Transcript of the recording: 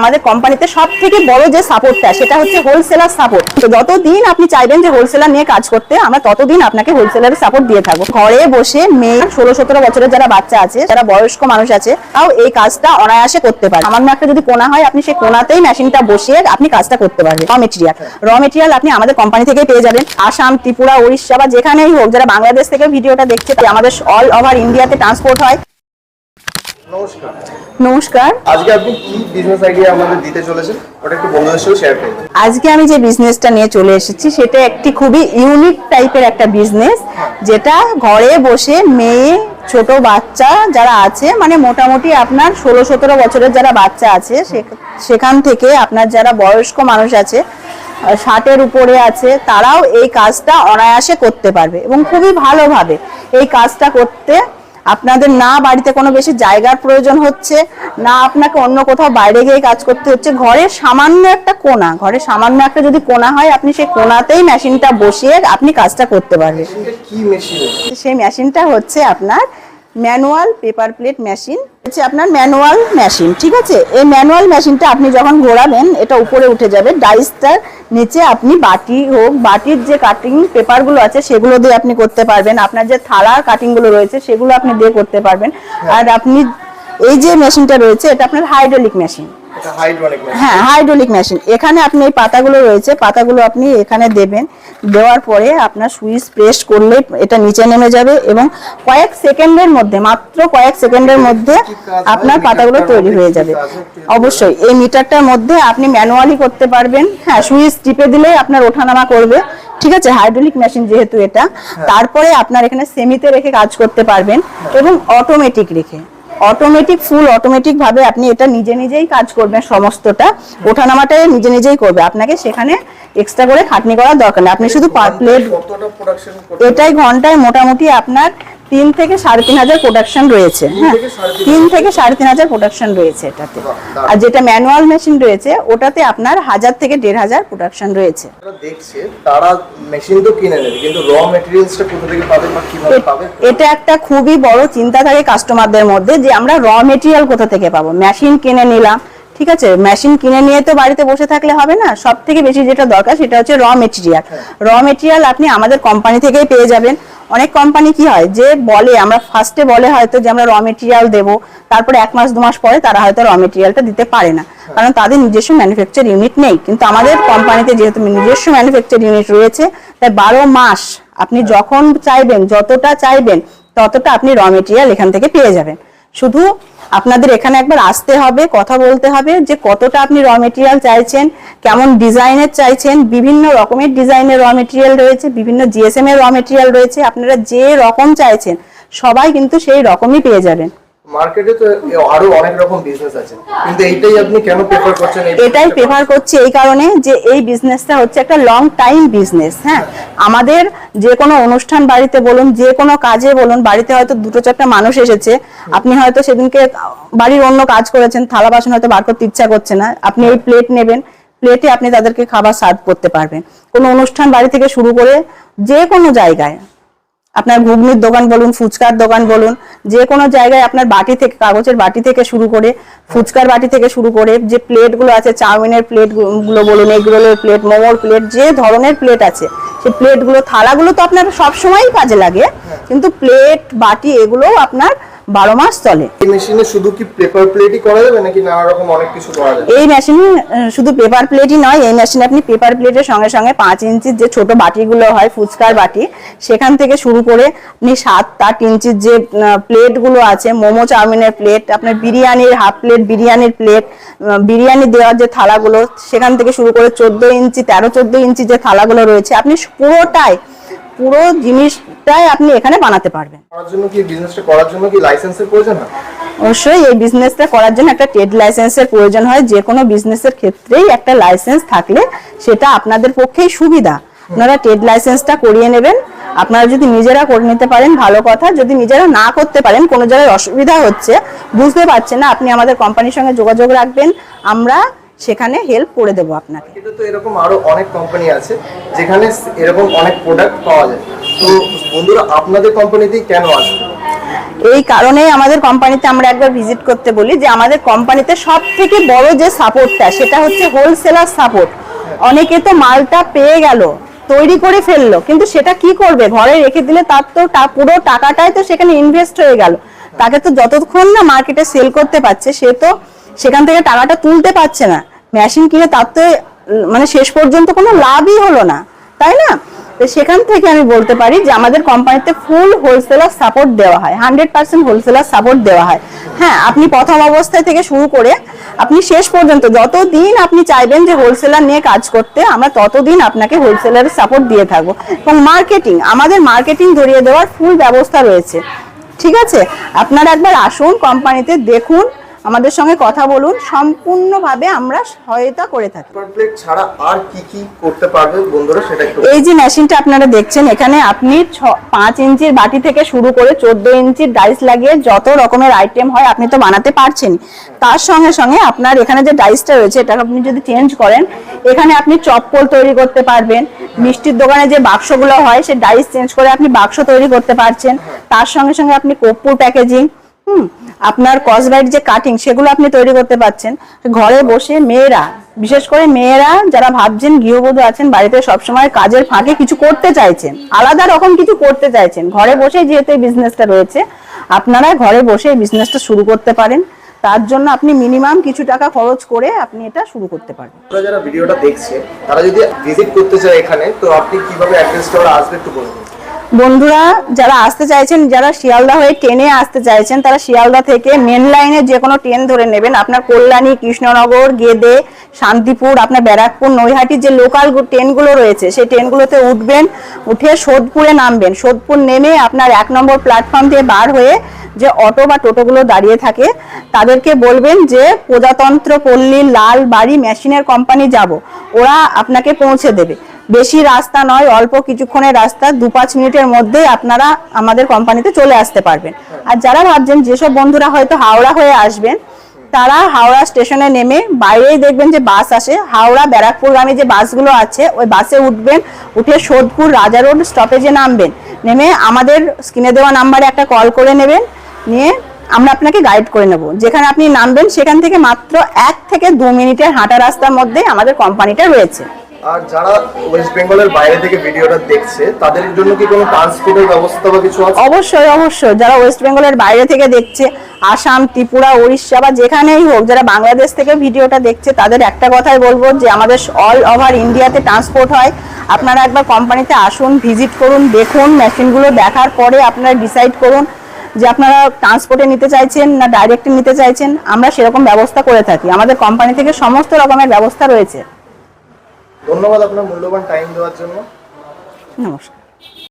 আমাদের কোম্পানিতে সব থেকে বড় যে সাপোর্টটা, সেটা হচ্ছে হোলসেলার সাপোর্ট তো যতদিন আপনি চাইবেন যে হোলসেলার নিয়ে কাজ করতে, আমরা ততদিন আপনাকে হোলসেলারের সাপোর্ট দিয়ে থাকব। ঘরে বসে মেয়ে, ষোলো, সতেরো বছরের যারা বাচ্চা আছে, যারা বয়স্ক মানুষ আছে, তাও এই কাজটা অনায়াসে করতে পারে সামান্য একটা যদি কোনা হয়, আপনি সেই কোনাতেই মেশিনটা বসিয়ে আপনি কাজটা করতে পারবেন। র মেটেরিয়াল র মেটেরিয়াল আপনি আমাদের কোম্পানি থেকেই পেয়ে যাবেন। আসাম, ত্রিপুরা, উড়িষ্যা বা যেখানেই হোক, যারা বাংলাদেশ থেকে ভিডিওটা দেখছে আমাদের অল ওভার ইন্ডিয়াতে ট্রান্সপোর্ট হয়। নমস্কার। নমস্কার। আজকে আপনি কি বিজনেস আইডিয়া আমাদের দিতে চলেছেন? ওটা একটু বন্ধুদের সাথে শেয়ার করবেন আজকে আমি যে বিজনেসটা নিয়ে চলে এসেছি সেটা একটি খুবই ইউনিক টাইপের একটা বিজনেস যেটা ঘরে বসে মেয়ে ছোট বাচ্চা যারা আছে মানে মোটামুটি আপনার ষোলো সতেরো বছরের যারা বাচ্চা আছে সেখান থেকে আপনার যারা বয়স্ক মানুষ আছে ষাটের উপরে আছে তারাও এই কাজটা অনায়াসে করতে পারবে এবং খুবই ভালোভাবে এই কাজটা করতে আপনাদের না বাড়িতে কোনো বেশি জায়গার প্রয়োজন হচ্ছে না আপনাকে অন্য কোথাও বাইরে গিয়ে কাজ করতে হচ্ছে ঘরে সামান্য একটা কোনা ঘরে সামান্য একটা যদি কোনা হয় আপনি সেই কোনাতেই মেশিনটা বসিয়ে আপনি কাজটা করতে পারবেন। সেই মেশিনটা হচ্ছে আপনার ম্যানুয়াল পেপার প্লেট মেশিন। হচ্ছে আপনার ম্যানুয়াল মেশিন, ঠিক আছে? এই ম্যানুয়াল মেশিনটা আপনি যখন ঘোরাবেন, এটা উপরে উঠে যাবে। ডাইসটার নিচে আপনি বাটি হোক, বাটির যে কাটিং পেপারগুলো আছে, সেগুলো দিয়ে আপনি করতে পারবেন। আপনার যে থালা কাটিংগুলো রয়েছে, সেগুলো আপনি দিয়ে করতে পারবেন। আর আপনি এই যে মেশিনটা রয়েছে, এটা আপনার হাইড্রোলিক মেশিন হ্যাঁ হাইড্রোলিক মেশিন এখানে আপনি এই পাতাগুলো রয়েছে পাতাগুলো আপনি এখানে দেবেন। দেওয়ার পরে আপনার সুইচ প্রেস করলে এটা নিচে নেমে যাবে এবং কয়েক সেকেন্ডের মধ্যে মাত্র কয়েক সেকেন্ডের মধ্যে হয়? আপনার পাতাগুলো তৈরি হয়ে যাবে। হয়? অবশ্যই এই মিটারটার মধ্যে আপনি ম্যানুয়ালি করতে পারবেন। হ্যাঁ সুইচ টিপে দিলেই আপনার ওঠানামা করবে। ঠিক আছে হাইড্রোলিক মেশিন যেহেতু এটা। তারপরে আপনার এখানে সেমিতে রেখে কাজ করতে পারবেন এবং অটোমেটিক রেখে। অটোমেটিক ফুল অটোমেটিক ভাবে আপনি এটা নিজে নিজেই কাজ করবেন সমস্তটা। ওঠানামাটা নিজে নিজেই করবে। আপনাকে সেখানে এক্সট্রা করে খাটনি করার দরকার নেই। আপনি শুধু পার প্লেট এটাই ঘন্টায় মোটামুটি আপনার তিন থেকে সাড়ে তিন হাজার প্রোডাকশন রয়েছে। হ্যাঁ তিন থেকে সাড়ে তিন হাজার প্রোডাকশন রয়েছে এটাতে। আর যেটা ম্যানুয়াল মেশিন রয়েছে ওটাতে আপনার হাজার থেকে দেড় হাজার প্রোডাকশন রয়েছে। দেখছে তারা মেশিন তো কিনে নেবে কিন্তু র মেটেরিয়ালসটা কোথা থেকে পাবে বা কীভাবে পাবে? এটা একটা খুবই বড় চিন্তা থাকে কাস্টমারদের মধ্যে যে আমরা র মেটেরিয়াল কোথা থেকে পাবো? মেশিন কিনে নিলাম ঠিক আছে? মেশিন কিনে নিয়ে তো বাড়িতে বসে থাকলে হবে না। সব থেকে বেশি যেটা দরকার সেটা হচ্ছে র মেটেরিয়াল র মেটেরিয়াল আপনি আমাদের কোম্পানি থেকেই পেয়ে যাবেন। অনেক কোম্পানি কি হয়? যে বলে আমরা ফার্স্টে বলে হয়তো যে আমরা র মেটেরিয়াল দেবো তারপরে এক মাস দু মাস পরে তারা হয়তো র মেটেরিয়ালটা দিতে পারে না। কারণ তাদের নিজস্ব ম্যানুফ্যাকচার ইউনিট নেই। কিন্তু আমাদের কোম্পানিতে যেহেতু নিজস্ব ম্যানুফ্যাকচার ইউনিট রয়েছে তাই বারো মাস আপনি যখন চাইবেন যতটা চাইবেন ততটা আপনি র মেটেরিয়াল এখান থেকে পেয়ে যাবেন। শুধু আপনাদের এখানে একবার আসতে হবে, কথা বলতে হবে যে কতটা আপনি র মেটেরিয়াল চাইছেন, কেমন ডিজাইনের চাইছেন, বিভিন্ন রকমের ডিজাইনের র মেটেরিয়াল রয়েছে, বিভিন্ন জিএসএম এর র মেটেরিয়াল রয়েছে, আপনারা যে রকম চাইছেন, সবাই কিন্তু সেই রকমই পেয়ে যাবেন। মার্কেটে তো আরও অনেক রকম বিজনেস আছে। কিন্তু এইটাই আপনি কেন প্রেফার করছেন? এটাই প্রেফার করছি এই কারণে যে এই বিজনেসটা হচ্ছে একটা লং টাইম বিজনেস হ্যাঁ? আমাদের যে কোনো অনুষ্ঠান বাড়িতে বলুন যে কোনো কাজে বলুন বাড়িতে হয়তো দুটো চারটা মানুষ এসেছে আপনি হয়তো সেদিনকে বাড়ির অন্য কাজ করেছেন থালা বাসন হয়তো বার করতে ইচ্ছা করছে না আপনি এই প্লেট নেবেন প্লেটে আপনি তাদেরকে খাবার সার্ভ করতে পারবেন। কোনো অনুষ্ঠান বাড়ি থেকে শুরু করে যে কোনো জায়গায় আপনার ঘুগনির দোকান বলুন, ফুচকার দোকান বলুন, যে কোনো জায়গায় আপনার বাটি থেকে, কাগজের বাটি থেকে শুরু করে, ফুচকার বাটি থেকে শুরু করে, যে প্লেটগুলো আছে, চাউমিনের প্লেটগুলো বলুন, এগরোলের প্লেট, মোমোর প্লেট, যে ধরনের প্লেট আছে, সেই প্লেটগুলো, থালাগুলো তো আপনার সবসময়ই কাজে লাগে, কিন্তু প্লেট, বাটি, এগুলোও আপনার বারো মাস চলে। এই মেশিনে শুধু কি পেপার প্লেটই করা যাবে নাকি নানা রকম অনেক কিছু করা যাবে? এই মেশিনে শুধু পেপার প্লেটই নয় এই মেশিনে আপনি পেপার প্লেটের সঙ্গে সঙ্গে পাঁচ ইঞ্চির যে ছোট বাটিগুলো হয় ফুচকার বাটি সেখান থেকে শুরু করে আপনি সাত আট ইঞ্চির যে প্লেটগুলো আছে মোমো চাউমিনের প্লেট আপনার বিরিয়ানির হাফ প্লেট বিরিয়ানির প্লেট বিরিয়ানি দেওয়ার যে থালাগুলো সেখান থেকে শুরু করে চোদ্দ ইঞ্চি তেরো চোদ্দ ইঞ্চি যে থালাগুলো রয়েছে আপনি পুরোটাই পুরো জিনিসটাই আপনি এখানে বানাতে পারবেন। করার জন্য কি বিজনেসটা করার জন্য কি লাইসেন্সের প্রয়োজন হয়? অবশ্যই এই বিজনেসটা করার জন্য একটা ট্রেড লাইসেন্সের প্রয়োজন হয়। যে কোনো বিজনেসের ক্ষেত্রেই একটা লাইসেন্স থাকলে সেটা আপনাদের পক্ষেই সুবিধা। আপনারা ট্রেড লাইসেন্সটা করিয়ে নেবেন। আপনারা যদি নিজেরা করে নিতে পারেন ভালো কথা। যদি নিজেরা না করতে পারেন কোনো জায়গায় অসুবিধা হচ্ছে বুঝতে পারছেন না আপনি আমাদের কোম্পানির সঙ্গে যোগাযোগ রাখবেন। আমরা সেখানে হেল্প করে দেবো আপনাকে। এটা তো এরকম আরও অনেক কোম্পানি আছে যেখানে এরকম অনেক প্রোডাক্ট পাওয়া যায়। তো বন্ধুরা আপনাদের কোম্পানিতেই কেন আসবে? এই কারণেই আমাদের কোম্পানিতে আমরা একবার ভিজিট করতে বলি যে আমাদের কোম্পানিতে সব থেকে বড় যে সাপোর্টটা সেটা হচ্ছে হোলসেলার সাপোর্ট অনেকে তো মালটা পেয়ে গেল তৈরি করে ফেলল কিন্তু সেটা কি করবে? ঘরে রেখে দিলে তার তো পুরো টাকাটাই তো সেখানে ইনভেস্ট হয়ে গেল। তাকে তো যতক্ষণ না মার্কেটে সেল করতে পারছে, সে তো সেখান থেকে টাকাটা তুলতে পারছে না। মেশিন কিনে তার তো মানে শেষ পর্যন্ত কোনো লাভই হলো না, তাই না? তো সেখান থেকে আমি বলতে পারি যে আমাদের কোম্পানিতে ফুল হোলসেলার সাপোর্ট দেওয়া হয় হান্ড্রেড পার্সেন্ট হোলসেলার সাপোর্ট দেওয়া হয়। হ্যাঁ আপনি প্রথম অবস্থায় থেকে শুরু করে আপনি শেষ পর্যন্ত যতদিন আপনি চাইবেন যে হোলসেলার নিয়ে কাজ করতে, আমরা ততদিন আপনাকে হোলসেলারের সাপোর্ট দিয়ে থাকব। এবং মার্কেটিং আমাদের মার্কেটিং ধরিয়ে দেওয়ার ফুল ব্যবস্থা রয়েছে। ঠিক আছে? আপনারা একবার আসুন কোম্পানিতে দেখুন আমাদের সঙ্গে কথা বলুন সম্পূর্ণভাবে আমরা সহায়তা করে থাকি। ছাড়া আর কি কি করতে পারবে বন্ধুরা সেটা একটু এই যে মেশিনটা আপনারা দেখছেন এখানে আপনি পাঁচ ইঞ্চির বাটি থেকে শুরু করে চোদ্দ ইঞ্চির ডাইস লাগিয়ে যত রকমের আইটেম হয় আপনি তো বানাতে পারছেন তার সঙ্গে সঙ্গে আপনার এখানে যে ডাইসটা রয়েছে এটা আপনি যদি চেঞ্জ করেন এখানে আপনি চপ্পল তৈরি করতে পারবেন। মিষ্টির দোকানে যে বাক্সগুলো হয় সে ডাইস চেঞ্জ করে আপনি বাক্স তৈরি করতে পারছেন। তার সঙ্গে সঙ্গে আপনি কর্পূর প্যাকেজিং হুম, আপনার কসবাইট যে কাটিং সেগুলো আপনি তৈরি করতে পারছেন। ঘরে বসে মেয়েরা, বিশেষ করে মেয়েরা যারা ভাবছেন গৃহবধূ আছেন, বাড়িতে সবসময় কাজের ফাঁকে কিছু করতে চাইছেন, আলাদা রকম কিছু করতে চাইছেন, ঘরে বসে যেহেতু এই বিজনেসটা রয়েছে, আপনারা ঘরে বসে এই বিজনেসটা শুরু করতে পারেন। তার জন্য আপনি মিনিমাম কিছু টাকা খরচ করে আপনি এটা শুরু করতে আপনারা যারা ভিডিওটা দেখছে, তারা যদি ভিজিট করতে চায় এখানে, তো আপনি কীভাবে অ্যাড্রেসটা আসবে একটু বলুন বন্ধুরা, যারা আসতে চাইছেন, যারা শিয়ালদা হয়ে ট্রেনে আসতে চাইছেন, তারা শিয়ালদা থেকে মেন লাইনে যে কোনো ট্রেন ধরে নেবেন। আপনার কল্যাণী, কৃষ্ণনগর, গেদে, শান্তিপুর, আপনার ব্যারাকপুর নৈহাটির যে লোকাল ট্রেনগুলো রয়েছে, সেই ট্রেনগুলোতে উঠবেন, উঠে সোদপুরে নামবেন। সোদপুর নেমে আপনার এক নম্বর প্ল্যাটফর্ম দিয়ে বার হয়ে যে অটো বা টোটোগুলো দাঁড়িয়ে থাকে, তাদেরকে বলবেন যে, প্রজাতন্ত্র পল্লী লাল বাড়ি মেশিনের কোম্পানি যাব। ওরা আপনাকে পৌঁছে দেবে। বেশি রাস্তা নয়, অল্প কিছুক্ষণের রাস্তা দু পাঁচ মিনিটের মধ্যেই আপনারা আমাদের কোম্পানিতে চলে আসতে পারবেন। আর যারা ভাবছেন যেসব বন্ধুরা হয়তো হাওড়া হয়ে আসবেন, তারা হাওড়া স্টেশনে নেমে বাইরেই দেখবেন যে বাস আসে। হাওড়া ব্যারাকপুরগামী যে বাসগুলো আছে, ওই বাসে উঠবেন, উঠে সোদপুর রাজা রোড স্টপেজে নামবেন। নেমে আমাদের স্ক্রিনে দেওয়া নাম্বারে একটা কল করে নেবেন, নিয়ে আমরা আপনাকে গাইড করে নেব। যেখানে আপনি নামবেন, সেখান থেকে মাত্র এক থেকে দু মিনিটের হাঁটা রাস্তার মধ্যে আমাদের কোম্পানিটা রয়েছে। আর যারা ওয়েস্ট বেঙ্গলের বাইরে থেকে ভিডিওটা দেখছে, তাদের জন্য কি কোনো ট্রান্সপোর্টের ব্যবস্থা বা কিছু আছে? অবশ্যই অবশ্যই। যারা ওয়েস্ট বেঙ্গলের বাইরে থেকে দেখছে, আসাম, ত্রিপুরা, উড়িষ্যা বা যেখানেই হোক, যারা বাংলাদেশ থেকে ভিডিওটা দেখছে, তাদের একটা কথাই বলব যে, আমাদের অল ওভার ইন্ডিয়াতে ট্রান্সপোর্ট হয়। আপনারা একবার কোম্পানিতে আসুন ভিজিট করুন, দেখুন মেশিনগুলো দেখার পরে আপনারা ডিসাইড করুন যে আপনারা ট্রান্সপোর্টে নিতে চাইছেন না ডাইরেক্টে নিতে চাইছেন। আমরা সেরকম ব্যবস্থা করে থাকি। আমাদের কোম্পানি থেকে সমস্ত রকমের ব্যবস্থা রয়েছে। ধন্যবাদ আপনার মূল্যবান টাইম দেওয়ার জন্য। নমস্কার।